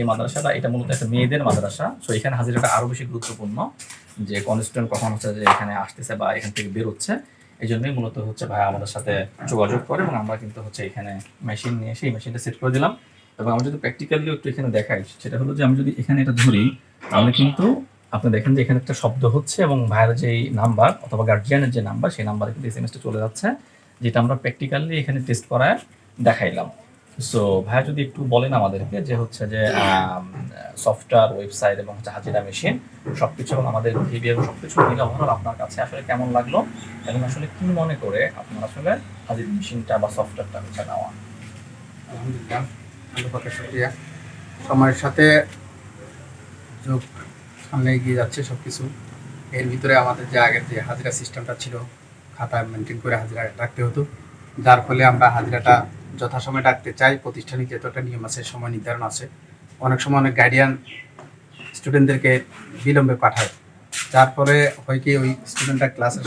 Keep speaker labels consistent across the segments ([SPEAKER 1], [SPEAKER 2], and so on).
[SPEAKER 1] এই মাদ্রাসাটা এটা মূলত একটা মেয়েদের মাদ্রাসা। সো এখানে হাজিরাটা আরও বেশি গুরুত্বপূর্ণ যে কনস্টুডেন্ট কখন হচ্ছে যে এখানে আসতেছে বা এখান থেকে বেরোচ্ছে। এই জন্যই মূলত হচ্ছে ভাই আমাদের সাথে যোগাযোগ করে এবং আমরা কিন্তু হচ্ছে এখানে মেশিন নিয়ে এসে এই মেশিনটা সেট করে দিলাম। এবং আমি যদি প্র্যাকটিক্যালি একটু এখানে দেখাই, সেটা হলো যে আমি যদি এখানে এটা ধরি, তাহলে কিন্তু আপনি দেখেন যে এখানে একটা শব্দ হচ্ছে এবং ভাইয়ের যে নাম্বার অথবা গার্জিয়ানের যে নাম্বার, সেই নাম্বারে কিন্তু এস চলে যাচ্ছে, যেটা আমরা প্র্যাকটিক্যালি এখানে টেস্ট করায় দেখাইলাম। সো ভাইয়া যদি একটু বলেন আমাদেরকে যে হচ্ছে যে সফটওয়্যার ওয়েবসাইট এবং হচ্ছে হাজিরা মেশিন সবকিছু এবং আমাদের বিহেভিয়ার মিলে ওভারঅল আপনার কাছে আসলে কেমন লাগল এবং আসলে কি মনে করে আপনার আসলে হাজির মেশিনটা বা সফটওয়্যারটা হচ্ছে নেওয়া?
[SPEAKER 2] আলহামদুলিল্লাহ সময়ের সাথে যুগ সামনে এগিয়ে যাচ্ছে সব কিছু এর ভিতরে আমাদের যে আগের যে হাজিরা সিস্টেমটা ছিল, খাতা মেনটেন করে হাজিরা রাখতে হতো। যার ফলে আমরা হাজিরাটা যথাসময়ে ডাকতে চাই প্রতিষ্ঠানিক একটা নিয়ম আছে, সময় নির্ধারণ আছে, অনেক সময় অনেক গার্ডিয়ান স্টুডেন্টদেরকে বিলম্বে পাঠায়। যার ফলে হয় কি, ওই স্টুডেন্টটা ক্লাসে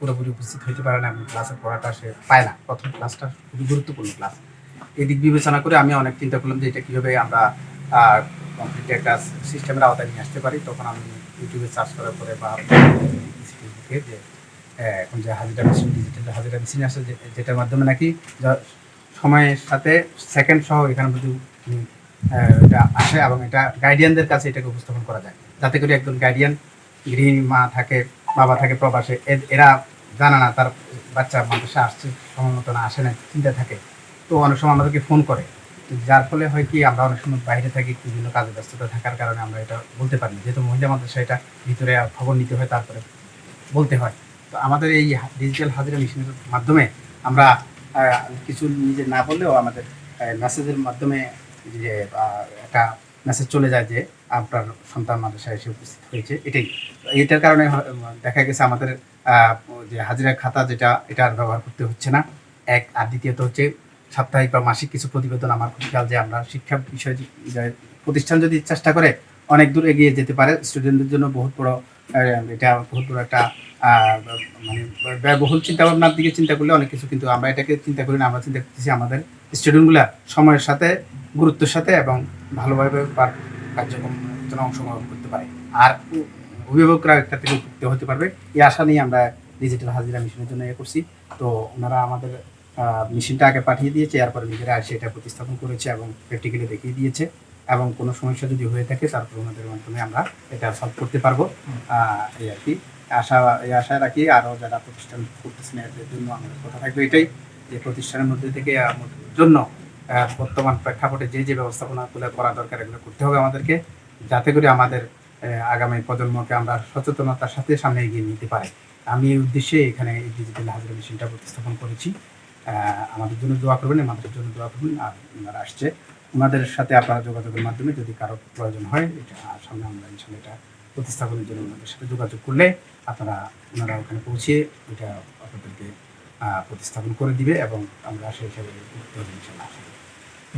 [SPEAKER 2] পুরোপুরি উপস্থিত হতে পারে না, এবং ক্লাসের পড়াটা সে পায় না। প্রথম ক্লাসটা খুবই গুরুত্বপূর্ণ ক্লাস এদিক বিবেচনা করে আমি অনেক চিন্তা করলাম যে এটা কীভাবে আমরা কমপ্লিট একটা সিস্টেমের আওতায় নিয়ে আসতে পারি। তখন আমি ইউটিউবে সার্চ করার পরে বা যে এখন যে হাজিরা মেশিন ডিজিটাল হাজিরা মেশিন যে- যেটার মাধ্যমে নাকি সময়ের সাথে সেকেন্ড সহ এখানে আহ, এটা আসে এবং এটা গার্ডিয়ানদের কাছে এটাকে উপস্থাপন করা যায়। যাতে করে একজন গার্ডিয়ান গৃহিণী মা থাকে বাবা থাকে প্রবাসে এরা জানা না তার বাচ্চা মাদ্রাসা আসছে সময় মতো না আসে না চিন্তা থাকে। তো অনেক সময় আমাদেরকে ফোন করে। যার ফলে হয় কি আমরা অনেক সময় বাইরে থাকি বিভিন্ন কাজে ব্যস্ততা থাকার কারণে আমরা এটা বলতে পারি যেহেতু মহিলা মাদ্রাসা এটা ভিতরে খবর নিতে হয় তারপরে বলতে হয়। তো আমাদের এই ডিজিটাল হাজিরা মেশিনের মাধ্যমে আমরা কিছু নিজে না বললেও আমাদের মেসেজের মাধ্যমে যে একটা মেসেজ চলে যায় যে, আপনার সন্তান মাদ্রাসায় এসে উপস্থিত হয়েছে। এটাই। এটার কারণে দেখা গেছে আমাদের যে হাজিরা খাতা যেটা, এটা আর ব্যবহার করতে হচ্ছে না। এক, আর দ্বিতীয়ত হচ্ছে সাপ্তাহিক বা মাসিক কিছু প্রতিবেদন আমার খুব খেয়াল যে আমরা শিক্ষা বিষয় প্রতিষ্ঠান যদি চেষ্টা করে অনেক দূর এগিয়ে যেতে পারে। স্টুডেন্টদের জন্য বহুত বড় এটা বহুত বড় একটা মানে ব্যয়বহুল চিন্তা ভাবনার দিকে চিন্তা করলে অনেক কিছু কিন্তু আমরা এটাকে চিন্তা করি না, আমরা চিন্তা করতেছি আমাদের স্টুডেন্টগুলা সময়ের সাথে, গুরুত্বের সাথে এবং ভালোভাবে কার্যক্রম যেন অংশগ্রহণ করতে পারে। আর অভিভাবকরা একটা থেকে উপকৃত হতে পারবে। এই আশা নিয়ে আমরা ডিজিটাল হাজিরা মিশনের জন্য ইয়ে করছি। তো ওনারা আমাদের মেশিনটা আগে পাঠিয়ে দিয়েছে, এরপরে নিজেরা এসে এটা প্রতিস্থাপন করেছে এবং প্র্যাকটিক্যালি দেখিয়ে দিয়েছে। এবং কোনো সমস্যা যদি হয়ে থাকে তারপর ওনাদের মাধ্যমে আমরা এটা সলভ করতে পারব। এই আর কি। আশা এই আশায় রাখি আরও যারা প্রতিষ্ঠান করতেছেন এদের জন্য আমাদের কথা থাকবে এটাই যে প্রতিষ্ঠানের মধ্যে থেকে আমাদের জন্য বর্তমান প্রেক্ষাপটে যে যে ব্যবস্থাপনাগুলো করা দরকার এগুলো করতে হবে আমাদেরকে যাতে করে আমাদের আগামী প্রজন্মকে আমরা সচেতনতার সাথে সামনে এগিয়ে নিতে পারি। আমি এই উদ্দেশ্যে এখানে এই ডিজিটাল হাজিরা মেশিনটা প্রতিস্থাপন করেছি। আমাদের জন্য দোয়া করবেন আমাদের জন্য দোয়া করবেন আর ওনারা আসছে। ওনাদের সাথে আপনারা যোগাযোগের মাধ্যমে যদি কারও প্রয়োজন হয়, এটা সামনে আমরা ইনশাল্লাহ এটা প্রতিস্থাপনের জন্য ওনাদের সাথে যোগাযোগ করলে আপনারা, ওনারা ওখানে পৌঁছে এটা আপনাদেরকে প্রতিস্থাপন করে দিবে এবং আমরা সেই হিসাবে ইনশাল্লাহ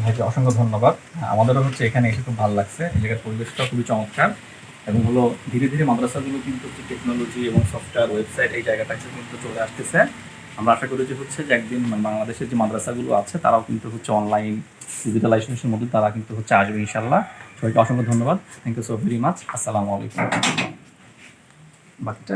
[SPEAKER 1] ভাইকে অসংখ্য ধন্যবাদ। আমাদেরও হচ্ছে এখানে এসে খুব ভালো লাগছে। এই জায়গার পরিবেশটা খুবই চমৎকার এবং হলো ধীরে ধীরে মাদ্রাসাগুলো কিন্তু হচ্ছে টেকনোলজি এবং সফটওয়্যার ওয়েবসাইট এই জায়গাটাতে কিন্তু চলে আসতেছে। আমরা আশা করি যে হচ্ছে যে একদিন বাংলাদেশের যে মাদ্রাসাগুলো আছে, তারাও কিন্তু হচ্ছে অনলাইন ডিজিটালাইজেশনের মধ্যে তারা কিন্তু হচ্ছে আসবে ইনশাল্লাহ সবাইকে অসংখ্য ধন্যবাদ। Thank you so very much আসসালামু আলাইকুম। বাকিটা